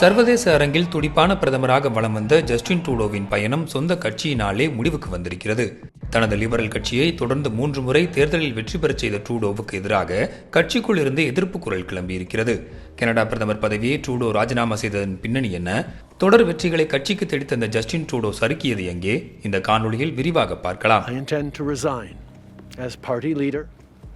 சர்வதேச அரங்கில் துடிப்பான பிரதமராக வலம் வந்த ஜஸ்டின் ட்ரூடோவின் பயணம் சொந்த கட்சியினாலே முடிவுக்கு வந்திருக்கிறது. தனது லிபரல் கட்சியை தொடர்ந்து மூன்று முறை தேர்தலில் வெற்றி பெறச் செய்த ட்ரூடோவுக்கு எதிராக கட்சிக்குள் இருந்து எதிர்ப்பு குரல் கிளம்பியிருக்கிறது. கனடா பிரதமர் பதவியை ட்ரூடோ ராஜினாமா செய்ததன் பின்னணி என்ன? தொடர் வெற்றிகளை கட்சிக்கு தேடித்தந்த ஜஸ்டின் ட்ரூடோ சறுக்கியது எங்கே? இந்த காணொளியில் விரிவாக பார்க்கலாம். As party leader,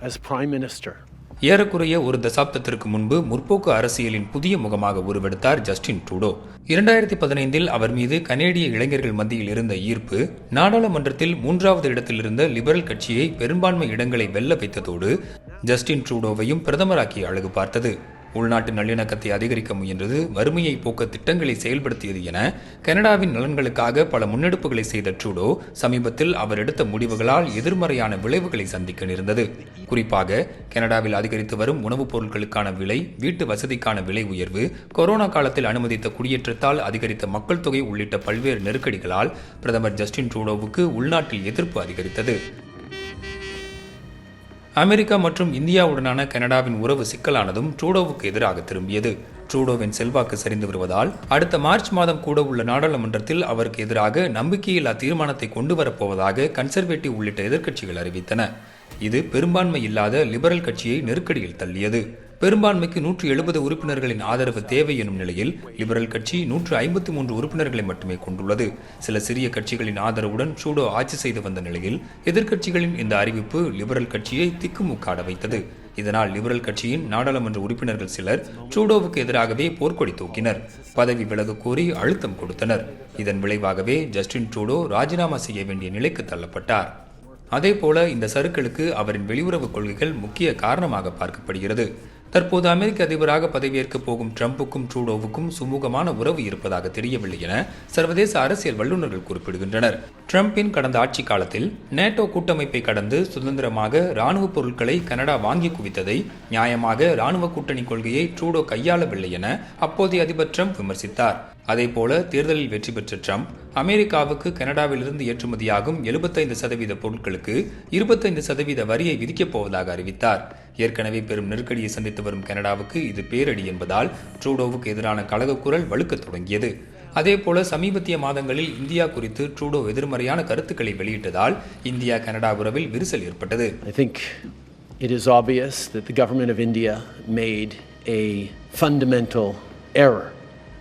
as prime minister. ஏறக்குறைய ஒரு தசாப்தத்திற்கு முன்பு முற்போக்கு அரசியலின் புதிய முகமாக உருவெடுத்தார் ஜஸ்டின் ட்ரூடோ. இரண்டாயிரத்தி பதினைந்தில் அவர் மீது கனேடிய இளைஞர்கள் மத்தியில் இருந்த ஈர்ப்பு நாடாளுமன்றத்தில் மூன்றாவது இடத்தில் இருந்த லிபரல் கட்சியை பெரும்பான்மை இடங்களை வெல்ல வைத்ததோடு ஜஸ்டின் ட்ரூடோவையும் பிரதமராக்கி அழகு பார்த்தது. உள்நாட்டு நல்லிணக்கத்தை அதிகரிக்க முயன்றது வறுமையை போக்க திட்டங்களை செயல்படுத்தியது என கனடாவின் நலன்களுக்காக பல முன்னெடுப்புகளை செய்த ட்ரூடோ சமீபத்தில் அவர் எடுத்த முடிவுகளால் எதிர்மறையான விளைவுகளை சந்திக்க நேர்ந்தது. குறிப்பாக கனடாவில் அதிகரித்து வரும் உணவுப் பொருட்களுக்கான விலை வீட்டு வசதிக்கான விலை உயர்வு கொரோனா காலத்தில் அனுமதித்த குடியேற்றத்தால் அதிகரித்த மக்கள் தொகை உள்ளிட்ட பல்வேறு நெருக்கடிகளால் பிரதமர் ஜஸ்டின் ட்ரூடோவுக்கு உள்நாட்டில் எதிர்ப்பு அதிகரித்தது. அமெரிக்கா மற்றும் இந்தியாவுடனான கனடாவின் உறவு சிக்கலானதும் ட்ரூடோவுக்கு எதிராக திரும்பியது. ட்ரூடோவின் செல்வாக்கு சரிந்து வருவதால் அடுத்த மார்ச் மாதம் கூட உள்ள நாடாளுமன்றத்தில் அவருக்கு எதிராக நம்பிக்கையில்லா தீர்மானத்தை கொண்டு வரப்போவதாக கன்சர்வேட்டிவ் உள்ளிட்ட எதிர்க்கட்சிகள் அறிவித்தன. இது பெரும்பான்மை இல்லாத லிபரல் கட்சியை நெருக்கடியில் தள்ளியது. பெரும்பான்மைக்கு நூற்று எழுபது உறுப்பினர்களின் ஆதரவு தேவை எனும் நிலையில் லிபரல் கட்சி நூற்று ஐம்பத்தி மூன்று உறுப்பினர்களை மட்டுமே கொண்டுள்ளது. சில சிறிய கட்சிகளின் ஆதரவுடன் சூடோ ஆட்சி செய்து வந்த நிலையில் எதிர்க்கட்சிகளின் இந்த அறிவிப்பு லிபரல் கட்சியை திக்குமுக்காட வைத்தது. இதனால் லிபரல் கட்சியின் நாடாளுமன்ற உறுப்பினர்கள் சிலர் ட்ரூடோவுக்கு எதிராகவே போர்க்கொடி தூக்கினர். பதவி விலக கோரி அழுத்தம் கொடுத்தனர். இதன் விளைவாகவே ஜஸ்டின் ட்ரூடோ ராஜினாமா செய்ய வேண்டிய நிலைக்கு தள்ளப்பட்டார். அதேபோல இந்த சறுக்களுக்கு அவரின் வெளியுறவு கொள்கைகள் முக்கிய காரணமாக பார்க்கப்படுகிறது. தற்போது அமெரிக்க அதிபராக பதவியேற்க போகும் ட்ரம்புக்கும் ட்ரூடோவுக்கும் சுமூகமான உறவு இருப்பதாக தெரியவில்லை என சர்வதேச அரசியல் வல்லுநர்கள் குறிப்பிடுகின்றனர். ட்ரம்பின் கடந்த ஆட்சி காலத்தில் நேட்டோ கூட்டமைப்பை கடந்து சுதந்திரமாக ராணுவ பொருட்களை கனடா வாங்கி குவித்ததை நியாயமாக ராணுவ கூட்டணி கொள்கையை ட்ரூடோ கையாளவில்லை என அப்போதைய அதிபர் ட்ரம்ப் விமர்சித்தார். அதேபோல தேர்தலில் வெற்றி பெற்ற ட்ரம்ப் அமெரிக்காவுக்கு கனடாவிலிருந்து ஏற்றுமதியாகும் எழுபத்தைந்து சதவீத பொருட்களுக்கு இருபத்தைந்து சதவீத வரியை விதிக்கப் போவதாக அறிவித்தார். ஏற்கனவே பெரும் நெருக்கடியை சந்தித்து வரும் கனடாவுக்கு இது பேரடி என்பதால் ட்ரூடோவுக்கு எதிரான கழகக்குரல் வலுக்கத் தொடங்கியது அதேபோல சமீபத்திய மாதங்களில் இந்தியா குறித்து ட்ரூடோ எதிர்மறையான கருத்துக்களை வெளியிட்டதால் இந்தியா கனடா உறவில் விரிசல் ஏற்பட்டது I think it is obvious that the government of India made a fundamental error.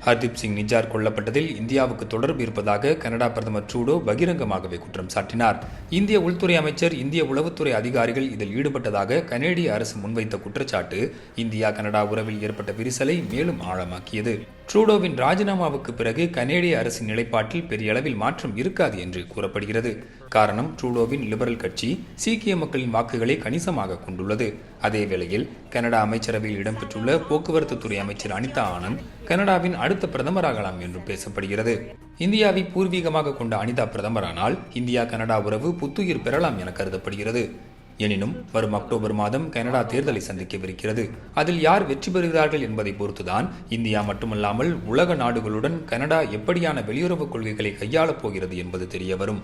Hardeep Singh Nijjar கொல்லப்பட்டதில் இந்தியாவுக்கு தொடர்பு இருப்பதாக கனடா பிரதமர் ட்ரூடோ பகிரங்கமாகவே குற்றம் சாட்டினார். இந்திய உள்துறை அமைச்சர் இந்திய உளவுத்துறை அதிகாரிகள் இதில் ஈடுபட்டதாக கனேடிய அரசு முன்வைத்த குற்றச்சாட்டு இந்தியா கனடா உறவில் ஏற்பட்ட விரிசலை மேலும் ஆழமாக்கியது. ட்ரூடோவின் ராஜினாமாவுக்கு பிறகு கனேடிய அரசின் நிலைப்பாட்டில் பெரிய அளவில் மாற்றம் இருக்காது என்று கூறப்படுகிறது. காரணம் ட்ரூடோவின் லிபரல் கட்சி சீக்கிய மக்களின் வாக்குகளை கணிசமாக கொண்டுள்ளது. அதே வேளையில் கனடா அமைச்சரவையில் இடம்பெற்றுள்ள போக்குவரத்து துறை அமைச்சர் அனிதா ஆனந்த் கனடாவின் அடுத்த பிரதமராகலாம் என்றும் பேசப்படுகிறது. இந்தியாவை பூர்வீகமாக கொண்ட அனிதா பிரதமரானால் இந்தியா கனடா உறவு புத்துயிர் பெறலாம் என கருதப்படுகிறது. எனினும் வரும் அக்டோபர் மாதம் கனடா தேர்தலை சந்திக்கவிருக்கிறது. அதில் யார் வெற்றி பெறுகிறார்கள் என்பதை பொறுத்துதான் இந்தியா மட்டுமல்லாமல் உலக நாடுகளுடன் கனடா எப்படியான வெளியுறவு கொள்கைகளை கையாளப் போகிறது என்பது தெரியவரும்